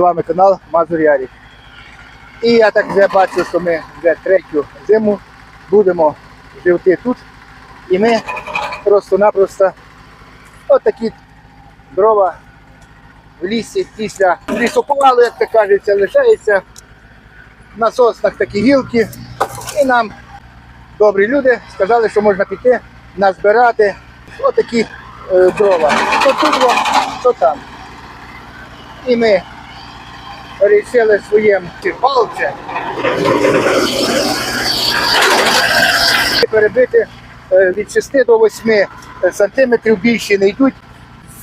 вами канал Мазур Ярік. І я так вже бачу, що ми вже третю зиму будемо жити тут. І ми просто-напросто отакі дрова в лісі після лісоповалу, як то кажеться, лишається на соснах такі гілки. І нам добрі люди сказали, що можна піти назбирати отакі е, дрова. То тут, то там. І ми вирішили своїм палце перебити е, від 6 до 8 сантиметрів більше не йдуть.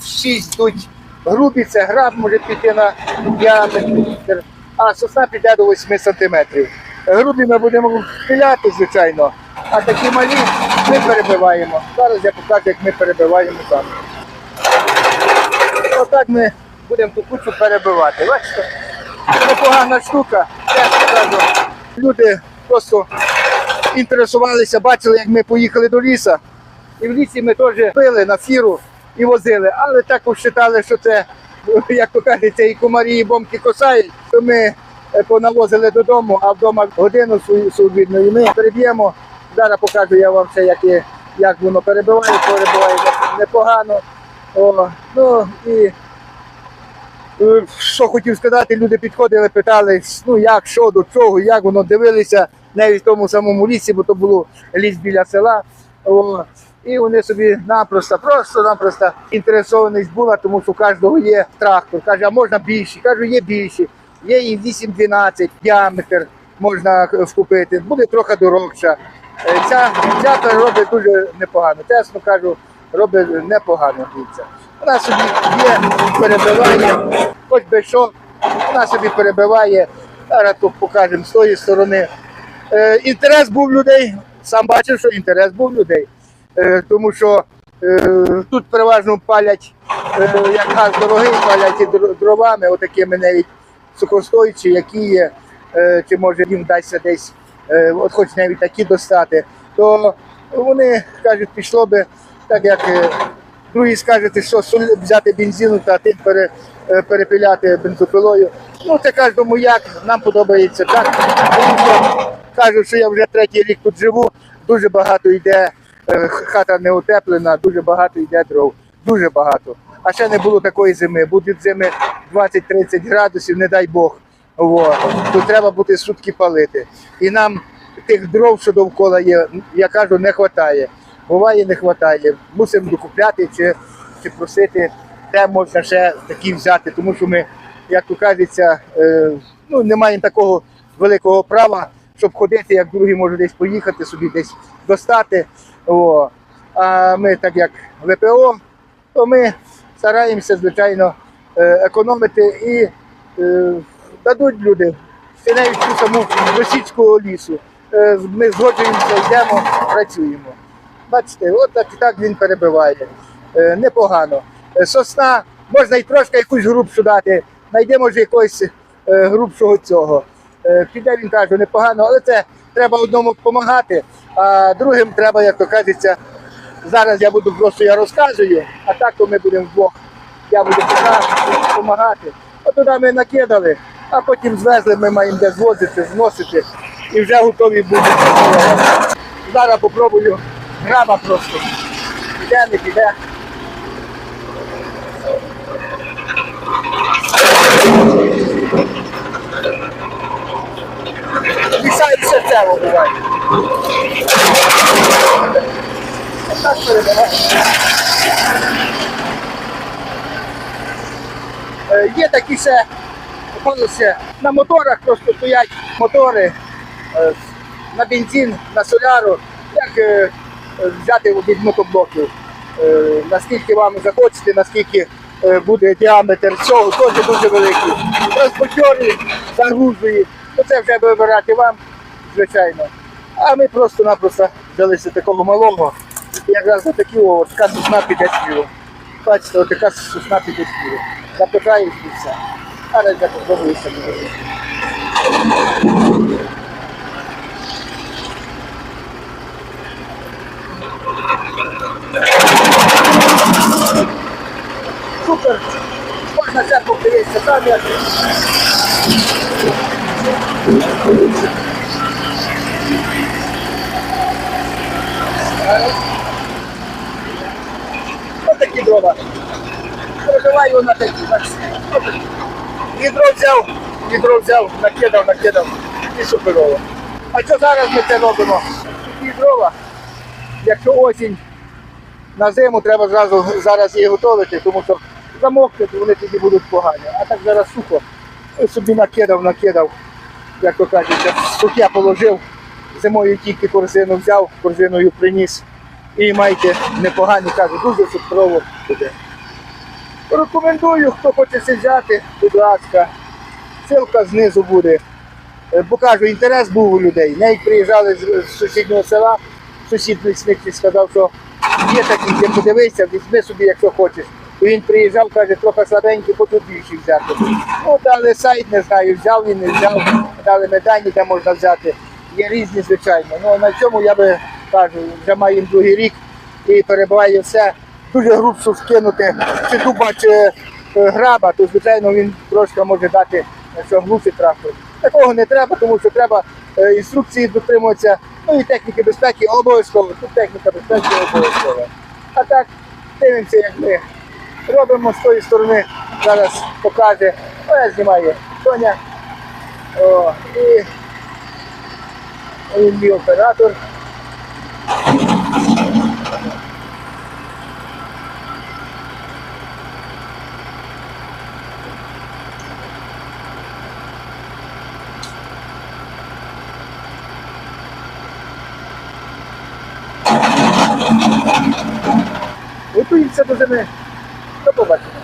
6 йдуть грубі, це граб може піти на діаметр, а сосна піде до 8 сантиметрів. Грубі ми будемо пиляти, звичайно, а такі малі ми перебиваємо. Зараз я покажу, як ми перебиваємо там. Отак ми будемо ту кучу перебивати. Бачите? Непогана штука. Кажу, люди просто інтересувалися, бачили, як ми поїхали до лісу. І в лісі ми теж пили на фіру і возили, але також вважали, що це, як то кажеться, і комарі, і бомки косають, то ми е, понавозили додому, а вдома годину свою судвідну. І ми переб'ємо. Зараз покажу я вам все, як, як воно перебиває, перебиває непогано. О, ну і що хотів сказати, люди підходили, питали, ну як, що, до чого, як воно дивилися навіть в тому самому лісі, бо то було ліс біля села. О, і вони собі напросто, просто-напросто інтересованість була, тому що у кожного є трактор. Каже, а можна більші? Кажу, є більші. Є і 8-12 діаметр можна е, вкупити, буде трохи дорогша. Е, Ця, ця робить дуже непогано. Чесно кажу, робить непогано. Дивіться. Вона собі є, перебиває, хоч би що, вона собі перебиває. Зараз тут покажемо з тої сторони. Е, інтерес був людей, сам бачив, що інтерес був людей. Е, тому що е, тут переважно палять, е, як газ дорогий, палять і дровами, отакими навіть сухостойчі, які є, е, чи може їм вдасться десь, е, от хоч навіть такі достати, то вони кажуть, пішло би так, як е, другий скажете, що взяти бензину та тим пере, е, перепиляти бензопилою. Ну, це кожному як, нам подобається так. Тому що я вже третій рік тут живу, дуже багато йде, е, хата не утеплена, дуже багато йде дров, дуже багато. А ще не було такої зими. Будуть зими 20-30 градусів, не дай Бог. О, то треба бути сутки палити. І нам тих дров, що довкола є, я кажу, не вистачає. Буває, не вистачає. Мусимо докупляти чи, чи просити, де можна ще такі взяти, тому що ми, як то кажеться, е, ну, не маємо такого великого права, щоб ходити, як другі можуть десь поїхати, собі десь достати. О. А ми, так як ВПО, то ми стараємося, звичайно, е, економити і е, дадуть люди навіть ту саму російського лісу. Е, Ми згоджуємося, йдемо, працюємо. Бачите, от так, так він перебиває. Е, Непогано. Е, Сосна, можна і трошки якусь грубшу дати. Найдемо може якогось е, грубшого цього. Е, Піде він каже, непогано, але це треба одному допомагати, а другим треба, як то кажеться, зараз я буду просто я розказую, а так то ми будемо вдвох. Я буду допомагати. От туди ми накидали, а потім звезли, ми маємо де звозити, зносити і вже готові будуть. Зараз попробую граба просто. Піде, не піде. Мішає серцево буває. Так передавай. Е, Є такі ще полоси на моторах просто стоять мотори е, на бензин, на соляру, як е, взяти від мотоблоків. Е, Наскільки вам захочете, наскільки е, буде діаметр цього, теж дуже великий. Транспортери загружують, ну це вже вибирати вам, звичайно. А ми просто-напросто взялися такого малого, якраз на такі о, така сосна піде сміло. Бачите, от така сосна піде сміло. Запихаєш і все. Зараз я попробую себе. Супер. Можна це подивитися, там я. Ось такі дрова. Продаваю на такі. Відро взяв, відро взяв, накидав, накидав і суперово. А що зараз ми це робимо? Такі дрова, якщо осінь на зиму треба зразу зараз її готувати, тому що замокнуть, вони тоді будуть погані. А так зараз сухо. Ось собі накидав, накидав, як то кажуть, сухе положив, зимою тільки корзину взяв, корзиною приніс. І майте непогані, кажу, дуже суперово буде. Рекомендую, хто хоче це взяти, будь ласка. Ссылка знизу буде. Е, Бо кажу, інтерес був у людей. Навіть приїжджали з, сусіднього села, сусід лісник сказав, що є такі, подивися, візьми собі, якщо хочеш. Він приїжджав, каже, трохи слабенький, хочу взяти. Ну, дали сайт, не знаю, взяв він, не взяв, дали медані, де можна взяти. Є різні, звичайно. Ну на цьому я би кажу, вже маємо другий рік і перебуває все. Дуже грубшу скинути, чи дуба, чи е, граба, то звичайно він трошки може дати що глуший трактор. Такого не треба, тому що треба е, інструкції дотримуватися, ну і техніки безпеки обов'язково. Тут техніка безпеки обов'язкова. А так, дивимося, як ми робимо з тої сторони. Зараз покаже. Я знімаю Соня. О, і він мій оператор. Готуємося до зими. До побачення.